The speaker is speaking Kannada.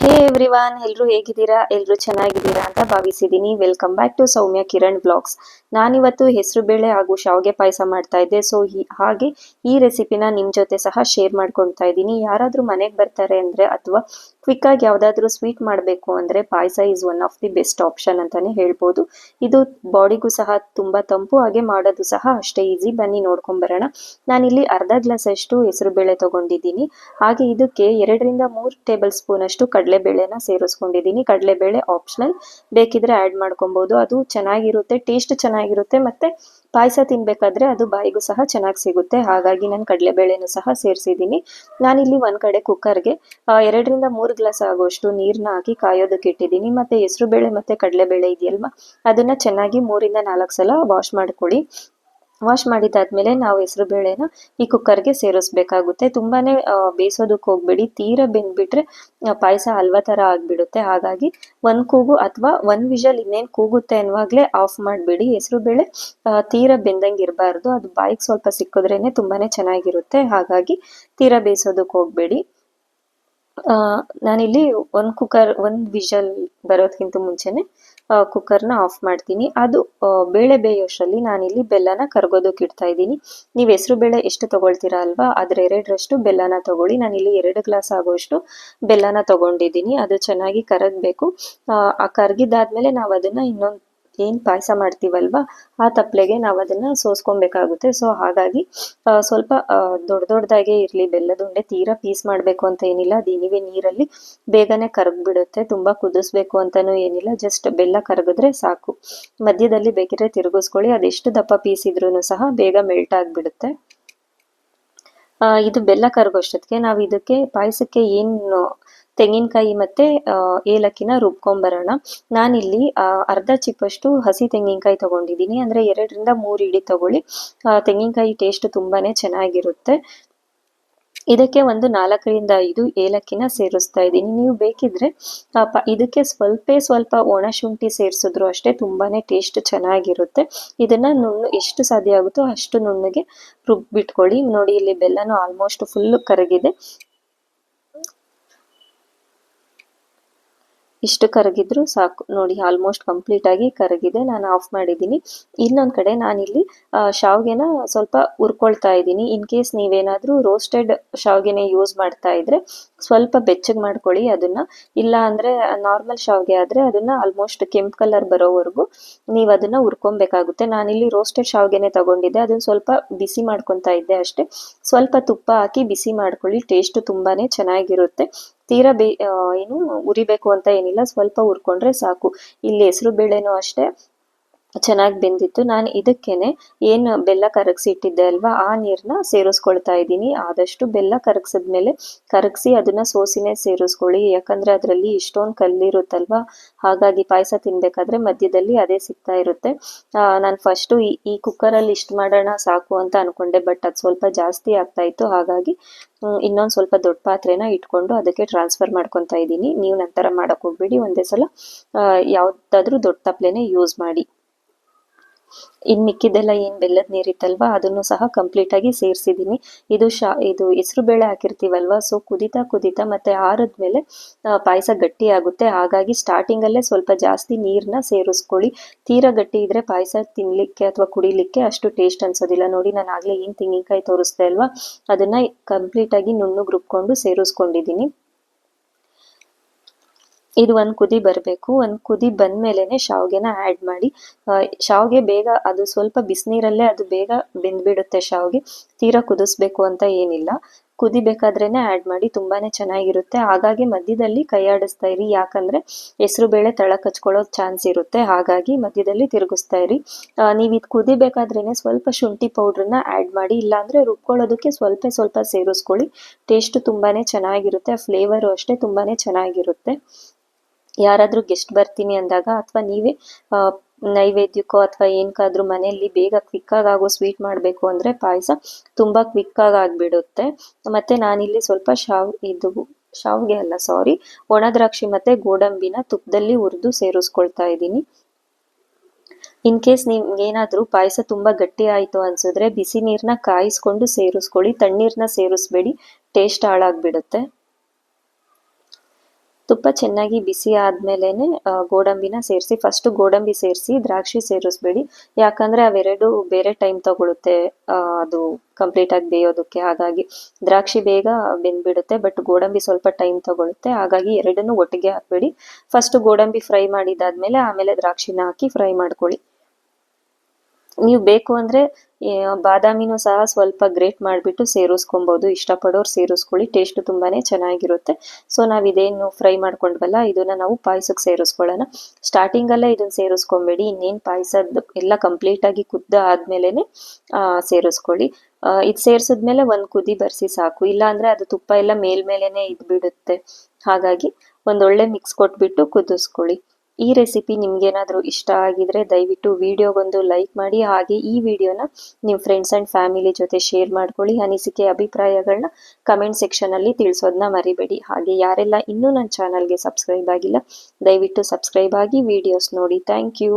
ಹೇ ಎವ್ರಿವಾನ್ ಎಲ್ಲರೂ ಹೇಗಿದ್ದೀರಾ? ಎಲ್ರು ಚೆನ್ನಾಗಿದ್ದೀರಾ ಅಂತ ಭಾವಿಸಿದ್ದೀನಿ. Welcome back to Soumya Kiran vlogs ನಾನಿವತ್ತು ಹೆಸರು ಬೇಳೆ ಹಾಗೂ ಶಾವಿಗೆ ಪಾಯಸ ಮಾಡ್ತಾ ಇದ್ದೆ. ಸೊ ಹಾಗೆ ಈ ರೆಸಿಪಿನ ನಿಮ್ ಜೊತೆ ಸಹ ಶೇರ್ ಮಾಡ್ಕೊಳ್ತಾ ಇದ್ದೀನಿ. ಯಾರಾದ್ರೂ ಮನೆಗೆ ಬರ್ತಾರೆ ಅಂದ್ರೆ, ಅಥವಾ ಕ್ವಿಕ್ ಆಗಿ ಯಾವ್ದಾದ್ರು ಸ್ವೀಟ್ ಮಾಡಬೇಕು ಅಂದ್ರೆ payasa is one of the best option ಅಂತಾನೆ ಹೇಳ್ಬೋದು. ಇದು ಬಾಡಿಗೂ ಸಹ ತುಂಬಾ ತಂಪು, ಹಾಗೆ ಮಾಡೋದು ಸಹ ಅಷ್ಟೇ ಈಸಿ ಬನ್ನಿ ನೋಡ್ಕೊಂಡ್ ಬರೋಣ. ನಾನಿಲ್ಲಿ ಅರ್ಧ ಗ್ಲಾಸ್ ಅಷ್ಟು ಹೆಸರು ಬೇಳೆ ತಗೊಂಡಿದ್ದೀನಿ. ಹಾಗೆ ಇದಕ್ಕೆ ಎರಡರಿಂದ ಮೂರು ಟೇಬಲ್ ಸ್ಪೂನ್ ಅಷ್ಟು ಕಡಲೆಬೇಳೆನ ಸೇರಿಸ್ಕೊಂಡಿದ್ದೀನಿ. ಕಡಲೆಬೇಳೆ ಆಪ್ಷನಲ್ ಬೇಕಿದ್ರೆ ಆ್ಯಡ್ ಮಾಡ್ಕೊಬೋದು. ಅದು ಚೆನ್ನಾಗಿರುತ್ತೆ ಟೇಸ್ಟ್ ಚೆನ್ನಾಗಿರುತ್ತೆ, ಮತ್ತೆ ಪಾಯಸ ತಿನ್ಬೇಕಾದ್ರೆ ಅದು ಬಾಯಿಗೂ ಸಹ ಚೆನ್ನಾಗಿ ಸಿಗುತ್ತೆ. ಹಾಗಾಗಿ ನಾನು ಕಡಲೆಬೇಳೆನೂ ಸಹ ಸೇರಿಸಿದ್ದೀನಿ. ನಾನಿಲ್ಲಿ ಒಂದ್ ಕಡೆ ಕುಕ್ಕರ್ಗೆ ಎರಡರಿಂದ ಮೂರು ಗ್ಲಾಸ್ ಆಗುವಷ್ಟು ನೀರನ್ನ ಹಾಕಿ ಕಾಯೋದಕ್ಕೆ ಇಟ್ಟಿದ್ದೀನಿ. ಮತ್ತೆ ಹೆಸರು ಬೇಳೆ ಮತ್ತೆ ಕಡಲೆಬೇಳೆ ಇದೆಯಲ್ವಾ? ಅದನ್ನ ಚೆನ್ನಾಗಿ ಮೂರಿಂದ ನಾಲ್ಕು ಸಲ ವಾಶ್ ಮಾಡ್ಕೊಳ್ಳಿ. ವಾಶ್ ಮಾಡಿದಾದ್ಮೇಲೆ ನಾವು ಹೆಸರು ಬೇಳೆನ ಈ ಕುಕ್ಕರ್ಗೆ ಸೇರಿಸ್ಬೇಕಾಗುತ್ತೆ. ತುಂಬಾನೇ ಬೇಯಿಸೋದಕ್ಕೆ ಹೋಗ್ಬೇಡಿ. ತೀರ ಬೆಂದ್ಬಿಟ್ರೆ ಪಾಯಸ ಹಲ್ವ ತರ ಆಗ್ಬಿಡುತ್ತೆ. ಹಾಗಾಗಿ ಒಂದು ಕೂಗು ಅಥವಾ ಒಂದ್ ವಿಷಲ್ ಇನ್ನೇನ್ ಕೂಗುತ್ತೆ ಅನ್ವಾಗ್ಲೇ ಆಫ್ ಮಾಡ್ಬಿಡಿ. ಹೆಸರು ಬೇಳೆ ತೀರಾ ಬೆಂದಂಗೆ ಇರಬಾರ್ದು. ಅದು ಬಾಯಿಗೆ ಸ್ವಲ್ಪ ಸಿಕ್ಕಿದ್ರೇನೆ ತುಂಬಾನೇ ಚೆನ್ನಾಗಿರುತ್ತೆ. ಹಾಗಾಗಿ ತೀರಾ ಬೇಯಿಸೋದಕ್ಕೆ ಹೋಗ್ಬೇಡಿ. ನಾನಿಲ್ಲಿ ಒಂದು ಕುಕ್ಕರ್ ಒಂದು ವಿಷಲ್ ಬರೋದಕ್ಕಿಂತ ಮುಂಚೆನೆ ಕುಕ್ಕರ್ನ ಆಫ್ ಮಾಡ್ತೀನಿ. ಅದು ಬೇಳೆ ಬೇಯೋಷ್ಟರಲ್ಲಿ ನಾನಿಲ್ಲಿ ಬೆಲ್ಲನ ಕರ್ಗೋದಕ್ಕೆ ಇಡ್ತಾ ಇದ್ದೀನಿ. ನೀವು ಹೆಸರು ಬೇಳೆ ಎಷ್ಟು ತೊಗೊಳ್ತೀರಾ ಅಲ್ವಾ? ಅದ್ರ ಎರಡರಷ್ಟು ಬೆಲ್ಲನ ತೊಗೊಳ್ಳಿ. ನಾನಿಲ್ಲಿ ಎರಡು ಗ್ಲಾಸ್ ಆಗೋಷ್ಟು ಬೆಲ್ಲನ ತಗೊಂಡಿದ್ದೀನಿ. ಅದು ಚೆನ್ನಾಗಿ ಕರಗಬೇಕು. ಆ ಕರಗಿದ್ದಾದ್ಮೇಲೆ ನಾವು ಅದನ್ನ ಇನ್ನೊಂದು ಏನ್ ಪಾಯಸ ಮಾಡ್ತೀವಲ್ವಾ, ಆ ತಪ್ಪಲೆಗೆ ನಾವು ಅದನ್ನ ಸೋಸ್ಕೊಬೇಕಾಗುತ್ತೆ. ಸೊ ಹಾಗಾಗಿ ಸ್ವಲ್ಪ ದೊಡ್ಡ ದೊಡ್ಡದಾಗೆ ಇರ್ಲಿ. ಬೆಲ್ಲದ ಉಂಡೆ ತೀರಾ ಪೀಸ್ ಮಾಡ್ಬೇಕು ಅಂತ ಏನಿಲ್ಲ. ಅದೇನಿವೆ ನೀರಲ್ಲಿ ಬೇಗನೆ ಕರಗ್ಬಿಡುತ್ತೆ. ತುಂಬಾ ಕುದಿಸ್ಬೇಕು ಅಂತಾನು ಏನಿಲ್ಲ. ಜಸ್ಟ್ ಬೆಲ್ಲ ಕರಗಿದ್ರೆ ಸಾಕು. ಮಧ್ಯದಲ್ಲಿ ಬೇಕಿದ್ರೆ ತಿರುಗಿಸ್ಕೊಳ್ಳಿ. ಅದೆಷ್ಟು ದಪ್ಪ ಪೀಸ್ ಇದ್ರೂ ಸಹ ಬೇಗ ಮೆಲ್ಟ್ ಆಗಿಬಿಡುತ್ತೆ. ಇದು ಬೆಲ್ಲ ಕರಗೋಷ್ಟೊತ್ತಿಗೆ ನಾವು ಇದಕ್ಕೆ, ಪಾಯಸಕ್ಕೆ ಏನು ತೆಂಗಿನಕಾಯಿ ಮತ್ತೆ ಏಲಕ್ಕಿನ ರುಬ್ಕೊಂಬರೋಣ. ನಾನಿಲ್ಲಿ ಅರ್ಧ ಚಿಪ್ಪಷ್ಟು ಹಸಿ ತೆಂಗಿನಕಾಯಿ ತಗೊಂಡಿದ್ದೀನಿ. ಅಂದ್ರೆ ಎರಡರಿಂದ ಮೂರು ಇಡಿ ತಗೊಳ್ಳಿ. ತೆಂಗಿನಕಾಯಿ ಟೇಸ್ಟ್ ತುಂಬಾನೇ ಚೆನ್ನಾಗಿರುತ್ತೆ. ಇದಕ್ಕೆ ಒಂದು ನಾಲ್ಕರಿಂದ ಐದು ಏಲಕ್ಕಿನ ಸೇರಿಸ್ತಾ ಇದ್ದೀನಿ. ನೀವು ಬೇಕಿದ್ರೆ ಇದಕ್ಕೆ ಸ್ವಲ್ಪ ಸ್ವಲ್ಪ ಒಣ ಶುಂಠಿ ಸೇರಿಸಿದ್ರು ಅಷ್ಟೇ ತುಂಬಾನೇ ಟೇಸ್ಟ್ ಚೆನ್ನಾಗಿರುತ್ತೆ. ಇದನ್ನ ನುಣ್ಣು ಎಷ್ಟು ಸಾಧ್ಯ ಆಗುತ್ತೋ ಅಷ್ಟು ನುಣ್ಣಗೆ ರುಬ್ಬಿಟ್ಕೊಳ್ಳಿ. ನೋಡಿ, ಇಲ್ಲಿ ಬೆಲ್ಲನೂ ಆಲ್ಮೋಸ್ಟ್ ಫುಲ್ ಕರಗಿದೆ. ಇಷ್ಟು ಕರಗಿದ್ರು ಸಾಕು. ನೋಡಿ ಆಲ್ಮೋಸ್ಟ್ ಕಂಪ್ಲೀಟ್ ಆಗಿ ಕರಗಿದೆ. ನಾನು ಆಫ್ ಮಾಡಿದ್ದೀನಿ. ಇನ್ನೊಂದು ಕಡೆ ನಾನಿಲ್ಲಿ ಶಾವಿಗೆನ ಸ್ವಲ್ಪ ಹುರ್ಕೊಳ್ತಾ ಇದ್ದೀನಿ. ಇನ್ ಕೇಸ್ ನೀವೇನಾದ್ರೂ ರೋಸ್ಟೆಡ್ ಶಾವಿಗೆನ ಯೂಸ್ ಮಾಡ್ತಾ ಇದ್ರೆ, ಸ್ವಲ್ಪ ಬೆಚ್ಚಗ್ ಮಾಡ್ಕೊಳ್ಳಿ ಅದನ್ನ. ಇಲ್ಲ ಅಂದ್ರೆ ನಾರ್ಮಲ್ ಶಾವಿಗೆ ಆದ್ರೆ ಅದನ್ನ ಆಲ್ಮೋಸ್ಟ್ ಕೆಂಪ್ ಕಲರ್ ಬರೋವರೆಗೂ ನೀವು ಅದನ್ನ ಹುರ್ಕೊಬೇಕಾಗುತ್ತೆ. ನಾನಿಲ್ಲಿ ರೋಸ್ಟೆಡ್ ಶಾವಿಗೆನೆ ತಗೊಂಡಿದ್ದೆ. ಅದನ್ನ ಸ್ವಲ್ಪ ಬಿಸಿ ಮಾಡ್ಕೊತಾ ಇದ್ದೆ ಅಷ್ಟೇ. ಸ್ವಲ್ಪ ತುಪ್ಪ ಹಾಕಿ ಬಿಸಿ ಮಾಡ್ಕೊಳ್ಳಿ. ಟೇಸ್ಟ್ ತುಂಬಾನೇ ಚೆನ್ನಾಗಿರುತ್ತೆ. ತೀರಾ ಬೇ ಏನು ಉರಿಬೇಕು ಅಂತ ಏನಿಲ್ಲ. ಸ್ವಲ್ಪ ಉರ್ಕೊಂಡ್ರೆ ಸಾಕು. ಇಲ್ಲಿ ಹೆಸರು ಬೇಳೆನೂ ಅಷ್ಟೇ. ಚೆನ್ನಾಗಿ ಬೆಂದಿತ್ತು. ನಾನು ಇದಕ್ಕೇನೆ ಏನು ಬೆಲ್ಲ ಕರಗಿಸಿ ಇಟ್ಟಿದ್ದೆ ಅಲ್ವಾ, ಆ ನೀರನ್ನ ಸೇರಿಸ್ಕೊಳ್ತಾ ಇದ್ದೀನಿ. ಆದಷ್ಟು ಬೆಲ್ಲ ಕರಗಿಸಿದ್ಮೇಲೆ ಕರಗಿಸಿ ಅದನ್ನ ಸೋಸಿನೇ ಸೇರಿಸ್ಕೊಳ್ಳಿ. ಯಾಕಂದ್ರೆ ಅದರಲ್ಲಿ ಇಷ್ಟೊಂದು ಕಲ್ಲಿರುತ್ತಲ್ವಾ, ಹಾಗಾಗಿ ಪಾಯಸ ತಿನ್ಬೇಕಾದ್ರೆ ಮಧ್ಯದಲ್ಲಿ ಅದೇ ಸಿಗ್ತಾ ಇರುತ್ತೆ. ನಾನು ಫಸ್ಟು ಈ ಈ ಕುಕ್ಕರಲ್ಲಿ ಇಷ್ಟು ಮಾಡೋಣ ಸಾಕು ಅಂತ ಅನ್ಕೊಂಡೆ ಬಟ್ ಅದು ಸ್ವಲ್ಪ ಜಾಸ್ತಿ ಆಗ್ತಾ ಇತ್ತು. ಹಾಗಾಗಿ ಇನ್ನೊಂದು ಸ್ವಲ್ಪ ದೊಡ್ಡ ಪಾತ್ರೆನ ಇಟ್ಕೊಂಡು ಅದಕ್ಕೆ ಟ್ರಾನ್ಸ್ಫರ್ ಮಾಡ್ಕೊತಾ ಇದ್ದೀನಿ. ನೀವು ನಂತರ ಮಾಡಕ್ ಹೋಗ್ಬೇಡಿ. ಒಂದೇ ಸಲ ಯಾವುದಾದ್ರೂ ದೊಡ್ಡ ತಪ್ಲೆನೆ ಯೂಸ್ ಮಾಡಿ. ಇನ್ ಮಿಕ್ಕಿದೆಲ್ಲ ಏನ್ ಬೆಲ್ಲದ ನೀರಿತ್ತಲ್ವಾ, ಅದನ್ನು ಸಹ ಕಂಪ್ಲೀಟ್ ಆಗಿ ಸೇರಿಸಿದೀನಿ ಇದು ಶಾ, ಇದು ಹೆಸರು ಬೇಳೆ ಹಾಕಿರ್ತೀವಲ್ವಾ ಸೊ ಕುದಿತಾ ಕುದಿತಾ ಮತ್ತೆ ಆರದ್ಮೇಲೆ ಪಾಯಸ ಗಟ್ಟಿ ಆಗುತ್ತೆ. ಹಾಗಾಗಿ ಸ್ಟಾರ್ಟಿಂಗ್ ಅಲ್ಲೇ ಸ್ವಲ್ಪ ಜಾಸ್ತಿ ನೀರ್ನ ಸೇರಿಸ್ಕೊಳ್ಳಿ. ತೀರಾ ಗಟ್ಟಿ ಇದ್ರೆ ಪಾಯಸ ತಿನ್ಲಿಕ್ಕೆ ಅಥವಾ ಕುಡಿಲಿಕ್ಕೆ ಅಷ್ಟು ಟೇಸ್ಟ್ ಅನ್ಸೋದಿಲ್ಲ. ನೋಡಿ, ನಾನು ಆಗ್ಲೇ ಏನ್ ತೆಂಗಿನಕಾಯಿ ತೋರಿಸ್ದೆ ಅಲ್ವಾ, ಅದನ್ನ ಕಂಪ್ಲೀಟ್ ಆಗಿ ನುಣ್ಣಗೆ ರುಬ್ಕೊಂಡು ಸೇರಿಸ್ಕೊಂಡಿದ್ದೀನಿ. ಇದು ಒಂದು ಕುದಿ ಬರಬೇಕು. ಒಂದು ಕುದಿ ಬಂದ್ಮೇಲೆನೆ ಶಾವಿಗೆನ ಆ್ಯಡ್ ಮಾಡಿ. ಶಾವಿಗೆ ಬೇಗ ಅದು ಸ್ವಲ್ಪ ಬಿಸಿನೀರಲ್ಲೇ ಅದು ಬೇಗ ಬೆಂದ್ಬಿಡುತ್ತೆ ಶಾವ್ಗೆ. ತೀರಾ ಕುದಿಸ್ಬೇಕು ಅಂತ ಏನಿಲ್ಲ. ಕುದಿಬೇಕಾದ್ರೇನೆ ಆ್ಯಡ್ ಮಾಡಿ. ತುಂಬಾನೇ ಚೆನ್ನಾಗಿರುತ್ತೆ. ಹಾಗಾಗಿ ಮಧ್ಯದಲ್ಲಿ ಕೈ ಆಡಿಸ್ತಾ ಇರಿ. ಯಾಕಂದ್ರೆ ಹೆಸರು ಬೇಳೆ ತಳ ಕಚ್ಕೊಳ್ಳೋ ಚಾನ್ಸ್ ಇರುತ್ತೆ. ಹಾಗಾಗಿ ಮಧ್ಯದಲ್ಲಿ ತಿರುಗಿಸ್ತಾ ಇರಿ. ನೀವು ಇದು ಕುದಿಬೇಕಾದ್ರೇನೆ ಸ್ವಲ್ಪ ಶುಂಠಿ ಪೌಡ್ರನ್ನ ಆ್ಯಡ್ ಮಾಡಿ. ಇಲ್ಲಾಂದ್ರೆ ರುಬ್ಕೊಳ್ಳೋದಕ್ಕೆ ಸ್ವಲ್ಪ ಸ್ವಲ್ಪ ಸೇರಿಸ್ಕೊಳ್ಳಿ. ಟೇಸ್ಟ್ ತುಂಬಾನೇ ಚೆನ್ನಾಗಿರುತ್ತೆ. ಫ್ಲೇವರು ಅಷ್ಟೇ ತುಂಬಾನೇ ಚೆನ್ನಾಗಿರುತ್ತೆ. ಯಾರಾದ್ರೂ ಗೆಸ್ಟ್ ಬರ್ತೀನಿ ಅಂದಾಗ ಅಥವಾ ನೀವೇ ನೈವೇದ್ಯಕ್ಕೋ ಅಥವಾ ಏನಕ್ಕಾದ್ರೂ ಮನೆಯಲ್ಲಿ ಬೇಗ ಕ್ವಿಕ್ಕಾಗಿ ಆಗೋ ಸ್ವೀಟ್ ಮಾಡಬೇಕು ಅಂದರೆ ಪಾಯಸ ತುಂಬ ಕ್ವಿಕ್ಕಾಗಿ ಆಗಿಬಿಡುತ್ತೆ. ಮತ್ತೆ ನಾನಿಲ್ಲಿ ಸ್ವಲ್ಪ ಶಾವ್, ಇದು, ಶಾವ್ಗೆ ಅಲ್ಲ ಸಾರಿ ಒಣ ದ್ರಾಕ್ಷಿ ಮತ್ತೆ ಗೋಡಂಬಿನ ತುಪ್ಪದಲ್ಲಿ ಹುರಿದು ಸೇರಿಸ್ಕೊಳ್ತಾ ಇದ್ದೀನಿ. ಇನ್ ಕೇಸ್ ನಿಮ್ಗೆ ಏನಾದರೂ ಪಾಯಸ ತುಂಬ ಗಟ್ಟಿ ಆಯಿತು ಅನಿಸಿದ್ರೆ ಬಿಸಿ ನೀರನ್ನ ಕಾಯಿಸ್ಕೊಂಡು ಸೇರಿಸ್ಕೊಳ್ಳಿ ತಣ್ಣೀರನ್ನ ಸೇರಿಸ್ಬೇಡಿ ಟೇಸ್ಟ್ ಹಾಳಾಗ್ಬಿಡುತ್ತೆ. ತುಪ್ಪ ಚೆನ್ನಾಗಿ ಬಿಸಿ ಆದ್ಮೇಲೆ ಗೋಡಂಬಿನ ಸೇರಿಸಿ ಫಸ್ಟ್ ಗೋಡಂಬಿ ಸೇರಿಸಿ, ದ್ರಾಕ್ಷಿ ಸೇರಿಸ್ಬೇಡಿ. ಯಾಕಂದ್ರೆ ಅವೆರಡು ಬೇರೆ ಟೈಮ್ ತಗೊಳುತ್ತೆ ಅದು ಕಂಪ್ಲೀಟ್ ಆಗಿ ಬೇಯೋದಕ್ಕೆ. ಹಾಗಾಗಿ ದ್ರಾಕ್ಷಿ ಬೇಗ ಬೆಂದ್ಬಿಡುತ್ತೆ ಬಟ್ ಗೋಡಂಬಿ ಸ್ವಲ್ಪ ಟೈಮ್ ತಗೊಳುತ್ತೆ. ಹಾಗಾಗಿ ಎರಡನ್ನೂ ಒಟ್ಟಿಗೆ ಹಾಕ್ಬೇಡಿ. ಫಸ್ಟ್ ಗೋಡಂಬಿ ಫ್ರೈ ಮಾಡಿದಾದ್ಮೇಲೆ ಆಮೇಲೆ ದ್ರಾಕ್ಷಿನ ಹಾಕಿ ಫ್ರೈ ಮಾಡ್ಕೊಳ್ಳಿ. ನೀವು ಬೇಕು ಅಂದ್ರೆ ಬಾದಾಮಿನೂ ಸಹ ಸ್ವಲ್ಪ ಗ್ರೇಟ್ ಮಾಡಿಬಿಟ್ಟು ಸೇರಿಸ್ಕೊಬೋದು. ಇಷ್ಟಪಡೋರು ಸೇರಿಸ್ಕೊಳ್ಳಿ. ಟೇಸ್ಟ್ ತುಂಬಾನೇ ಚೆನ್ನಾಗಿರುತ್ತೆ. ಸೊ ನಾವು ಇದೇನು ಫ್ರೈ ಮಾಡ್ಕೊಂಡ್ವಲ್ಲ, ಇದನ್ನ ನಾವು ಪಾಯಸಕ್ಕೆ ಸೇರಿಸ್ಕೊಳ್ಳೋಣ. ಸ್ಟಾರ್ಟಿಂಗಲ್ಲೇ ಇದನ್ನ ಸೇರಿಸ್ಕೊಬೇಡಿ. ಇನ್ನೇನು ಪಾಯಸದ್ದು ಎಲ್ಲ ಕಂಪ್ಲೀಟ್ ಆಗಿ ಕುದ್ದ ಆದಮೇಲೆ ಸೇರಿಸ್ಕೊಳ್ಳಿ. ಇದು ಸೇರಿಸಿದ್ಮೇಲೆ ಒಂದು ಕುದಿ ಬರ್ಸಿ ಸಾಕು. ಇಲ್ಲ ಅಂದ್ರೆ ಅದು ತುಪ್ಪ ಎಲ್ಲ ಮೇಲ್ಮೇಲೆ ಇದ್ಬಿಡುತ್ತೆ. ಹಾಗಾಗಿ ಒಂದೊಳ್ಳೆ ಮಿಕ್ಸ್ ಕೊಟ್ಬಿಟ್ಟು ಕುದಿಸ್ಕೊಳ್ಳಿ. ಈ ರೆಸಿಪಿ ನಿಮ್ಗೇನಾದರೂ ಇಷ್ಟ ಆಗಿದ್ರೆ ದಯವಿಟ್ಟು ವಿಡಿಯೋಗೊಂದು ಲೈಕ್ ಮಾಡಿ, ಹಾಗೆ ಈ ವಿಡಿಯೋನ ನಿಮ್ಮ ಫ್ರೆಂಡ್ಸ್ ಆ್ಯಂಡ್ ಫ್ಯಾಮಿಲಿ ಜೊತೆ ಶೇರ್ ಮಾಡ್ಕೊಳ್ಳಿ. ಅನಿಸಿಕೆ ಅಭಿಪ್ರಾಯಗಳನ್ನ ಕಮೆಂಟ್ ಸೆಕ್ಷನಲ್ಲಿ ತಿಳಿಸೋದನ್ನ ಮರಿಬೇಡಿ. ಹಾಗೆ ಯಾರೆಲ್ಲ ಇನ್ನೂ ನನ್ನ ಚಾನಲ್ಗೆ ಸಬ್ಸ್ಕ್ರೈಬ್ ಆಗಿಲ್ಲ, ದಯವಿಟ್ಟು ಸಬ್ಸ್ಕ್ರೈಬ್ ಆಗಿ ವಿಡಿಯೋಸ್ ನೋಡಿ. Thank you